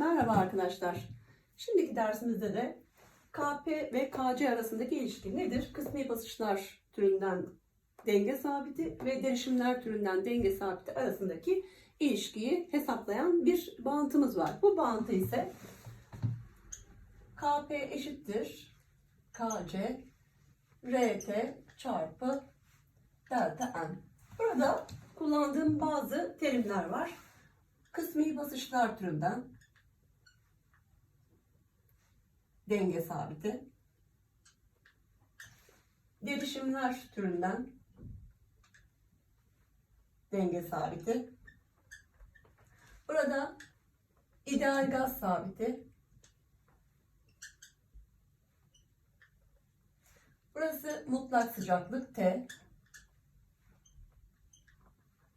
Merhaba arkadaşlar. Şimdiki dersimizde de KP ve KC arasındaki ilişki nedir? Kısmi basınçlar türünden denge sabiti ve derişimler türünden denge sabiti arasındaki ilişkiyi hesaplayan bir bağıntımız var. Bu bağıntı ise KP eşittir KC RT çarpı delta N. Burada kullandığım bazı terimler var. Kısmi basınçlar türünden denge sabiti. Derişimler türünden denge sabiti. Burada ideal gaz sabiti. Burası mutlak sıcaklık T.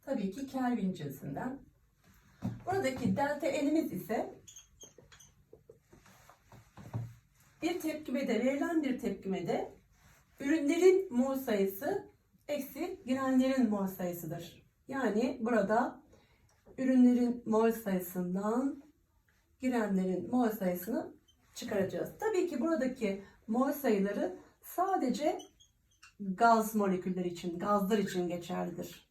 Tabii ki Kelvin cinsinden. Buradaki delta n'imiz ise bir tepkimede, verilen bir tepkimede ürünlerin mol sayısı eksi girenlerin mol sayısıdır. Yani burada ürünlerin mol sayısından girenlerin mol sayısını çıkaracağız. Tabii ki buradaki mol sayıları sadece gaz molekülleri için, gazlar için geçerlidir.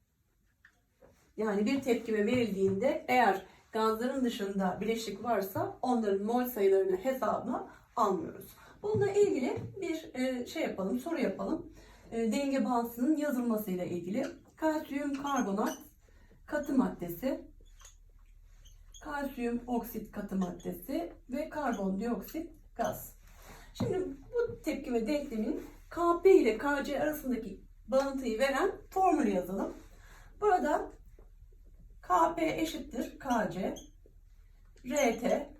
Yani bir tepkime verildiğinde eğer gazların dışında bileşik varsa onların mol sayılarını hesabına almıyoruz. Bununla ilgili bir e, şey yapalım, soru yapalım. E, denge bağıntısının yazılmasıyla ilgili. Kalsiyum karbonat katı maddesi, kalsiyum oksit katı maddesi ve karbondioksit gaz. Şimdi bu tepkime denklemin Kp ile Kc arasındaki bağıntıyı veren formülü yazalım. Burada Kp eşittir Kc Rt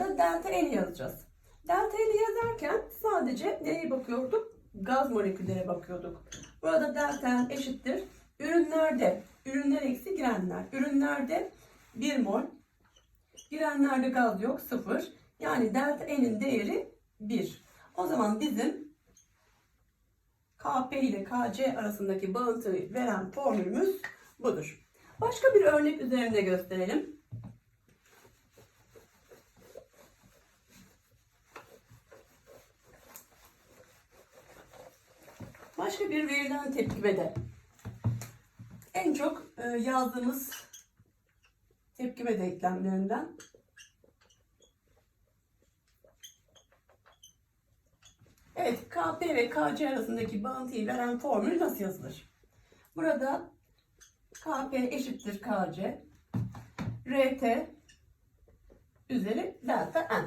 Burada delta N yazacağız. Delta N'i yazarken sadece neye bakıyorduk? Gaz moleküllere bakıyorduk. Burada delta N eşittir. Ürünlerde, ürünler eksi girenler. Ürünlerde 1 mol. Girenlerde gaz yok 0. Yani delta N'in değeri 1. O zaman bizim Kp ile Kc arasındaki bağıntıyı veren formülümüz budur. Başka bir örnek üzerinde gösterelim. Başka bir verilen tepkimede en çok e, yazdığımız tepkime denklemlerinden Evet, Kp ve Kc arasındaki bağıntıyı veren formül nasıl yazılır? Burada Kp eşittir Kc Rt üzeri delta N.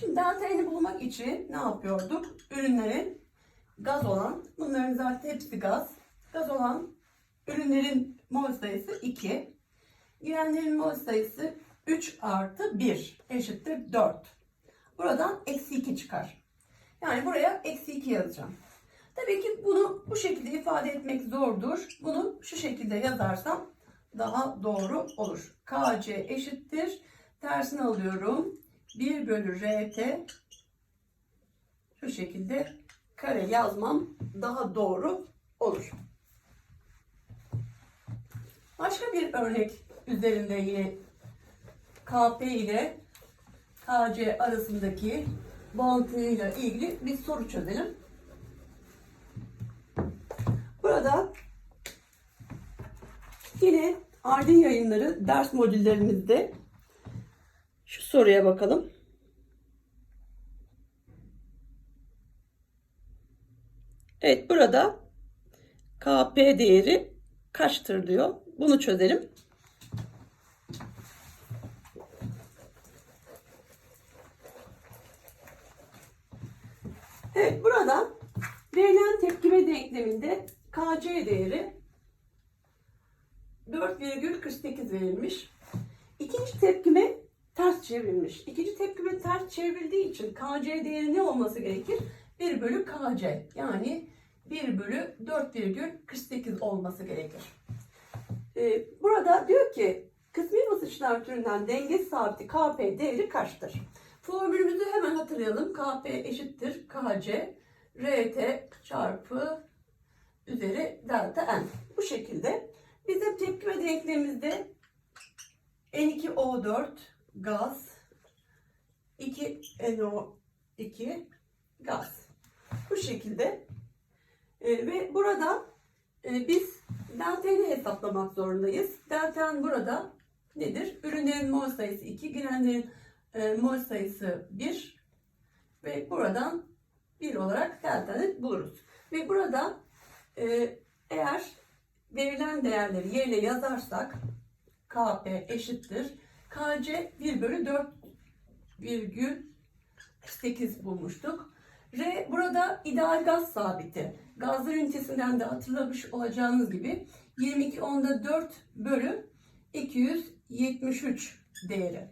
Şimdi delta N'i bulmak için ne yapıyorduk? Ürünlerin gaz olan, bunların zaten hepsi gaz. Gaz olan ürünlerin mol sayısı 2. Girenlerin mol sayısı 3 artı 1 eşittir 4. Buradan eksi 2 çıkar. Yani buraya eksi 2 yazacağım. Tabii ki bunu bu şekilde ifade etmek zordur. Bunu şu şekilde yazarsam daha doğru olur. KC eşittir. Tersini alıyorum. 1 bölü RT şu şekilde kare yazmam daha doğru olur. Başka bir örnek üzerinde yine KP ile KC arasındaki bağıntıyla ilgili bir soru çözelim. Burada yine Ardin yayınları ders modüllerimizde şu soruya bakalım. Evet burada KP değeri kaçtır diyor. Bunu çözelim. Evet burada verilen tepkime denkleminde KC değeri 4,48 verilmiş. İkinci tepkime ters çevrilmiş. İkinci tepkime ters çevrildiği için KC değeri ne olması gerekir? 1 bölü KC yani 1 bölü 4,48 olması gerekir. Ee, burada diyor ki kısmi basınçlar türünden denge sabiti Kp değeri kaçtır? Formülümüzü hemen hatırlayalım. Kp eşittir Kc Rt çarpı üzeri delta N. Bu şekilde bize tepkime denklemimizde N2O4 gaz, 2 NO2 gaz. Bu şekilde. E, ve burada e, biz delta'yı hesaplamak zorundayız. Delta burada nedir? Ürünlerin mol sayısı 2, girenlerin e, mol sayısı 1 ve buradan 1 olarak delta'yı buluruz. Ve burada e, eğer verilen değerleri yerine yazarsak Kp eşittir. Kc 1 bölü 4 virgül 8 bulmuştuk. R burada ideal gaz sabiti. Gazlar ünitesinden de hatırlamış olacağınız gibi 22 onda 4 bölü 273 değeri.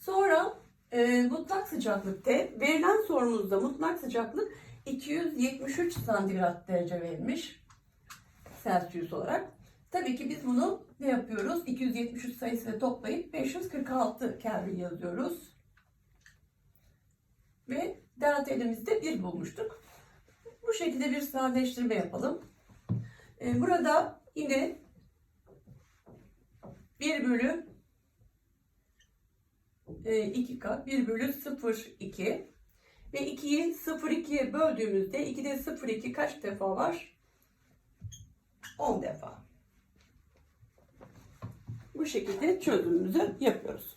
Sonra e, mutlak sıcaklık T. Verilen sorumuzda mutlak sıcaklık 273 santigrat derece verilmiş. Celsius olarak. Tabii ki biz bunu ne yapıyoruz? 273 sayısıyla toplayıp 546 Kelvin yazıyoruz. Ve delta elimizde 1 bulmuştuk. Bu şekilde bir sadeleştirme yapalım. Ee, burada yine 1 bölü e, 2K 1 bölü 0,2 ve 2'yi 0,2'ye böldüğümüzde 2'de 0,2 kaç defa var? 10 defa. Bu şekilde çözümümüzü yapıyoruz.